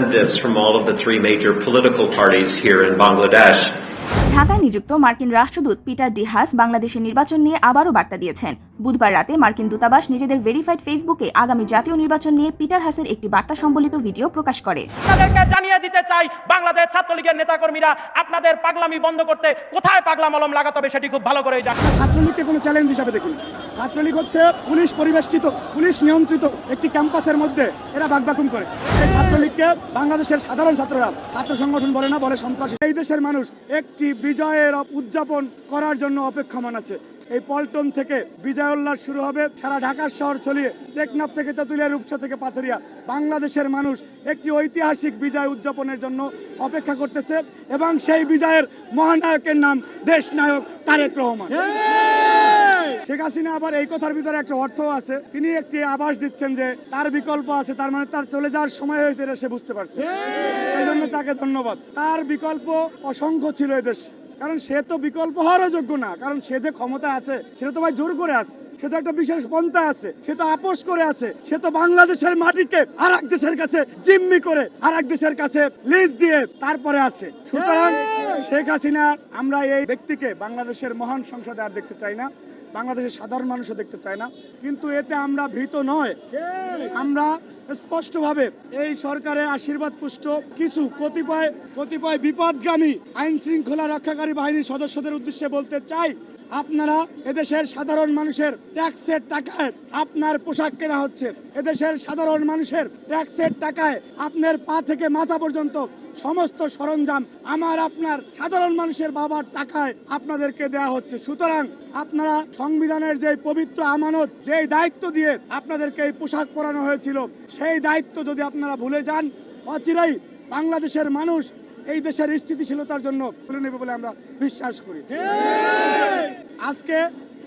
representatives from all of the three major political parties here in Bangladesh. ঢাকায় নিযুক্ত মার্কিন রাষ্ট্রদূত পিটার ডিহাস বাংলাদেশের নির্বাচন নিয়ে আবারও বার্তা দিয়েছেন বুধবার রাতে মার্কিন দূতাবাস নিজেদের ভেরিফাইড ফেসবুকে আগামী জাতীয় নির্বাচন নিয়ে পিটার হাসের একটি বার্তা সম্বলিত ভিডিও প্রকাশ করে। আপনাদেরকে জানিয়ে দিতে চাই বাংলাদেশ ছাত্রলীগের নেতাকর্মীরা আপনাদের পাগলামি বন্ধ করতে কোথায় পাগলা মলম লাগাতে হবে সেটি খুব ভালো করেই জানেন। ছাত্রলীগকে কোনো চ্যালেঞ্জ হিসাবে দেখি না ছাত্রলীগ হচ্ছে পুলিশ পরিবেষ্টিত পুলিশ নিয়ন্ত্রিত একটি ক্যাম্পাসের মধ্যে এরা বাগবাকুম করে। এই ছাত্রলীগকে বাংলাদেশের সাধারণ ছাত্ররা ছাত্র সংগঠন বলে না বলে সন্ত্রাসী। এই দেশের মানুষ একটি বিজয়ের উদযাপন করার জন্য অপেক্ষমান আছে। এই পল্টন থেকে বিজয় উল্লাস শুরু হবে। সারা ঢাকার শহর ছড়িয়ে টেকনাফ থেকে তেঁতুলিয়া রূপসা থেকে পাথরিয়া। বাংলাদেশের মানুষ একটি ঐতিহাসিক বিজয় উদযাপনের জন্য অপেক্ষা করতেছে এবং সেই বিজয়ের মহানায়কের নাম দেশ নায়ক তারেক রহমান। শেখ হাসিনা আবার এই কথার ভিতরে একটা অর্থ আছে। তিনি একটি আভাস দিচ্ছেন যে তার বিকল্প আছে তার মানে তার চলে যাওয়ার সময় হয়েছে এটা সে বুঝতে পারছে। এই জন্য তাকে ধন্যবাদ। তার বিকল্প অসংখ্য ছিল এদেশ কারণ সে তো বিকল্প হওয়ারও যোগ্য না। কারণ সে যে ক্ষমতা আছে সেটা তো ভাই জোর করে আছে। সে তো একটা বিশেষ পন্থা আছে। সে তো আপোষ করে আছে। সে তো বাংলাদেশের মাটিকে আর এক দেশের কাছে জিম্মি করে আর এক দেশের কাছে লিজ দিয়ে তারপরে আছে। সুতরাং শেখ হাসিনা, আমরা এই ব্যক্তিকে বাংলাদেশের মহান সংসদে আর দেখতে চাই না। বাংলাদেশের সাধারণ মানুষও দেখতে চায় না। কিন্তু এতে আমরা ভীত নয়। আমরা স্পষ্টভাবে এই সরকারের আশীর্বাদ পুষ্ট কিছু কতিপয় কতিপয় বিপদগামী আইন শৃঙ্খলা রক্ষাকারী বাহিনীর সদস্যদের উদ্দেশ্যে বলতে চাই। আপনারা এদেশের সাধারণ মানুষের ট্যাক্সের টাকায় আপনার পোশাক কেনা হচ্ছে। এদেশের সাধারণ মানুষের ট্যাক্সের টাকায় আপনার পা থেকে মাথা পর্যন্ত সমস্ত সরঞ্জাম আমার, আপনার সাধারণ মানুষের বাবার টাকায় আপনাদেরকে দেয়া হচ্ছে। সুতরাং আপনারা সংবিধানের যে পবিত্র আমানত, যেই দায়িত্ব দিয়ে আপনাদেরকে এই পোশাক পরানো হয়েছিল, সেই দায়িত্ব যদি আপনারা ভুলে যান, অচিরাই বাংলাদেশের মানুষ এই দেশের স্থিতিশীলতার জন্য তুলে নেবে বলে আমরা বিশ্বাস করি। আজকে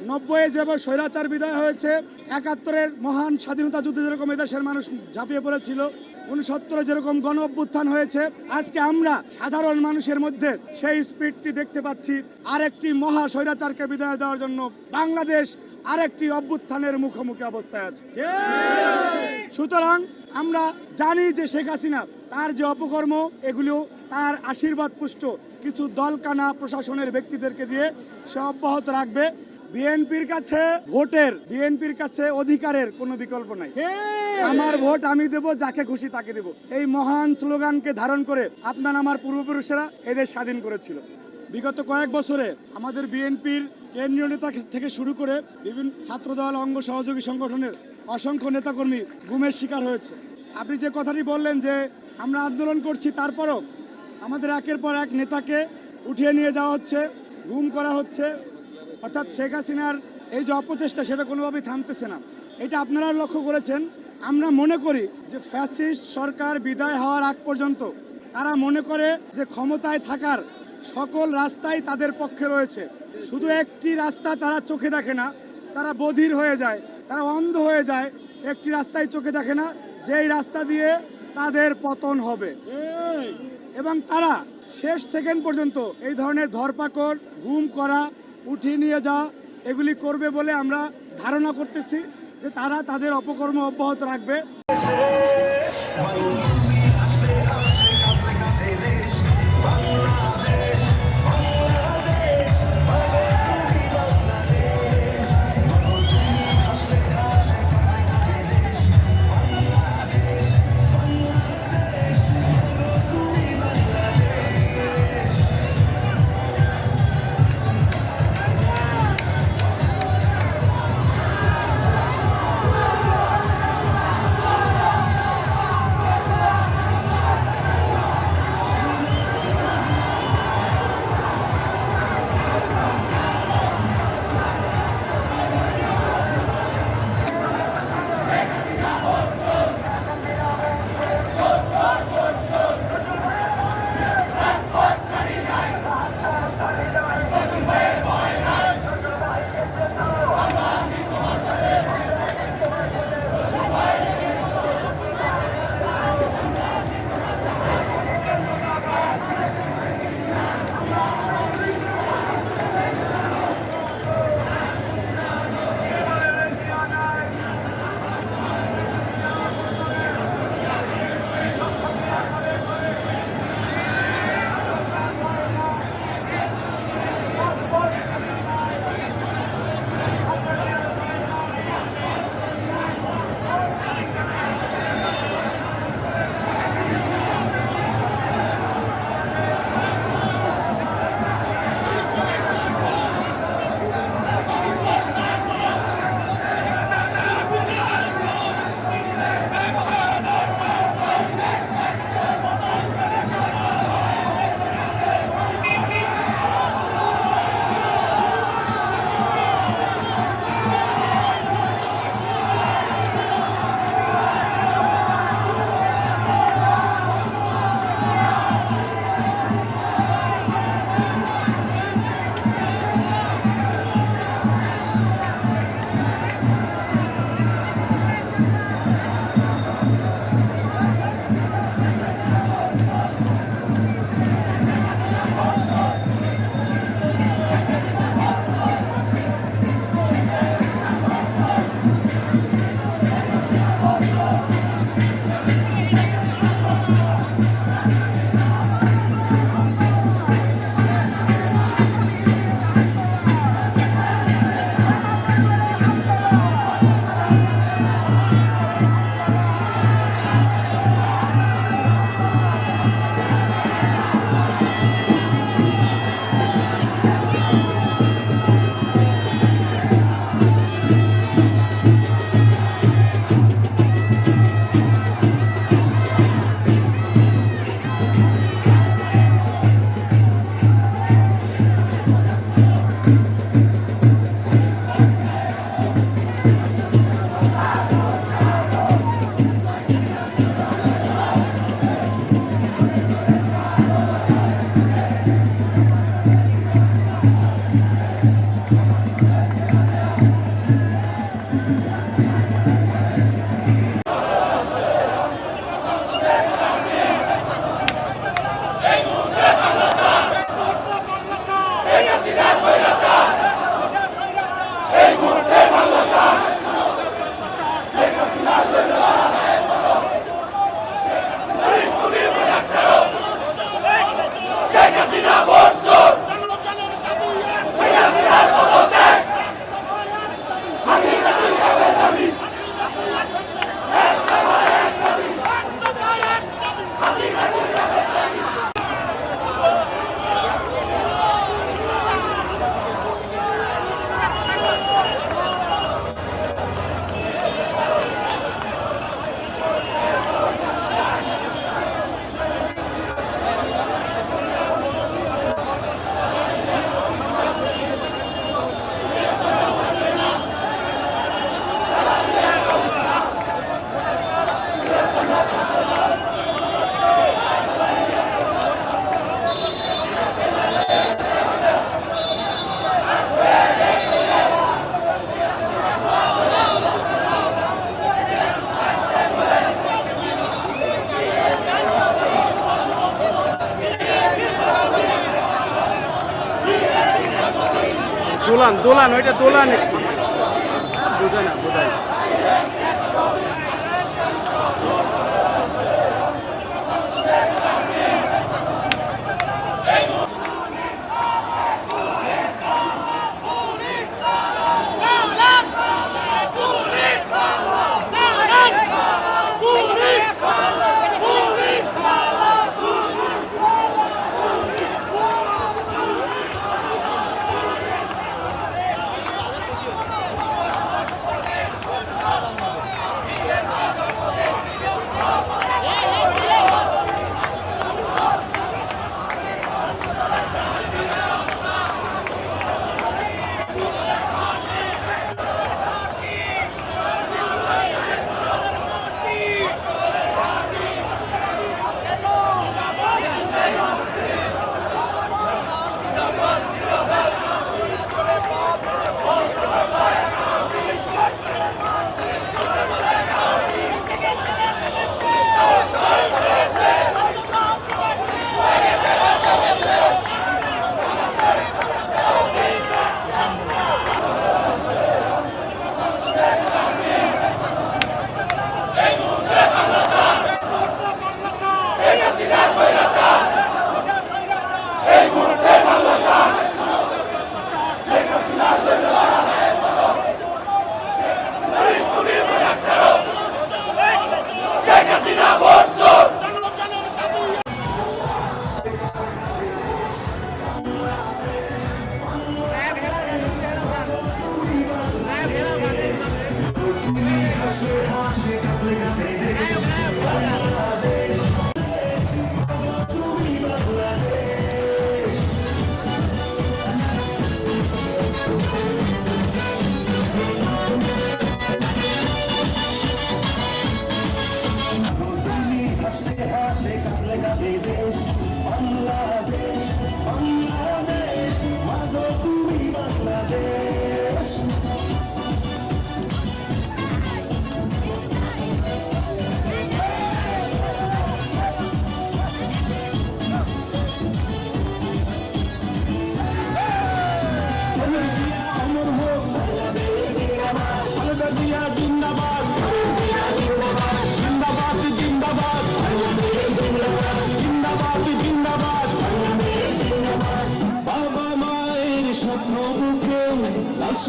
নব্বই যেবার স্বৈরাচার বিদায় হয়েছে, একাত্তরের মহান স্বাধীনতা যুদ্ধে যেরকম এদেশের মানুষ ঝাঁপিয়ে পড়েছিল, উনসত্তরে যেরকম গণ অভ্যুত্থান হয়েছে, আজকে আমরা সাধারণ মানুষের মধ্যে সেই স্পিডটি দেখতে পাচ্ছি। আরেকটি মহা স্বৈরাচারকে বিদায় দেওয়ার জন্য বাংলাদেশ আরেকটি অভ্যুত্থানের মুখোমুখি অবস্থায় আছে। সুতরাং আমরা জানি যে শেখ হাসিনা তার যে অপকর্ম এগুলো তার আশীর্বাদ পুষ্ট। কিছু দলকানা প্রশাসনের ব্যক্তিদেরকে দিয়ে সে অব্যাহত রাখবে। বিএনপির কাছে ভোটের বিএনপির কাছে অধিকারের কোনো বিকল্প নাই। আমার ভোট আমি দেব যাকে খুশি তাকে দেব। এই মহান স্লোগানকে ধারণ করে আপনার আমার পূর্বপুরুষেরা এদের স্বাধীন করেছিল। বিগত কয়েক বছরে আমাদের বিএনপির কেন্দ্রীয় নেতা থেকে শুরু করে বিভিন্ন ছাত্রদল অঙ্গ সহযোগী সংগঠনের অসংখ্য নেতাকর্মী গুমের শিকার হয়েছে। আপনি যে কথাটি বললেন যে আমরা আন্দোলন করছি, তারপরও আমাদের একের পর এক নেতাকে উঠিয়ে নিয়ে যাওয়া হচ্ছে, গুম করা হচ্ছে। অর্থাৎ শেখ হাসিনার এই যে অপচেষ্টা, সেটা কোনোভাবেই থামতেছে না। এটা আপনারা লক্ষ্য করেছেন। আমরা মনে করি যে ফ্যাসিস্ট সরকার বিদায় হওয়ার আগ পর্যন্ত তারা মনে করে যে ক্ষমতায় থাকার সকল রাস্তাই তাদের পক্ষে রয়েছে। শুধু একটি রাস্তা তারা চোখে দেখে না, তারা বধির হয়ে যায়, তারা অন্ধ হয়ে যায়। একটি রাস্তায় চোখে দেখে না, যেই রাস্তা দিয়ে তাদের পতন হবে। এবং তারা শেষ সেকেন্ড পর্যন্ত এই ধরনের ধরপাকড় ঘুম করা উঠিয়ে নিয়ে যাওয়া এগুলি করবে বলে আমরা ধারণা করতেছি যে তারা তাদের অপকর্ম অব্যাহত রাখবে। দোলান দোলান ওইটা দোলান বোঝায় না বোঝায়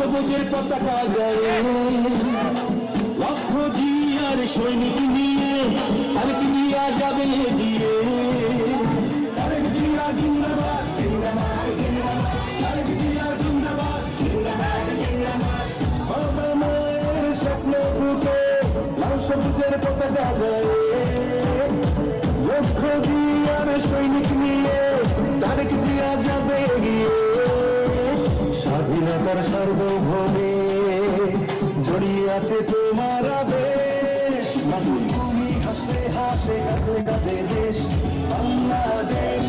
সবুজের পতাকা গায়ে লক্ষ জিয়ার সৈনিক নিয়ে তারেক জিয়া যাবে দিয়ে সবুজের পতাকা গায়ে লক্ষ জিয়ার সৈনিক নিয়ে তারেক জিয়া যাবে এগিয়ে। স্বাধীনতার সার্বভৌমে জড়িয়ে আছে তোমার দেশ হাসে হাসে কাঁদে কাঁদে দেশ। বাংলাদেশ।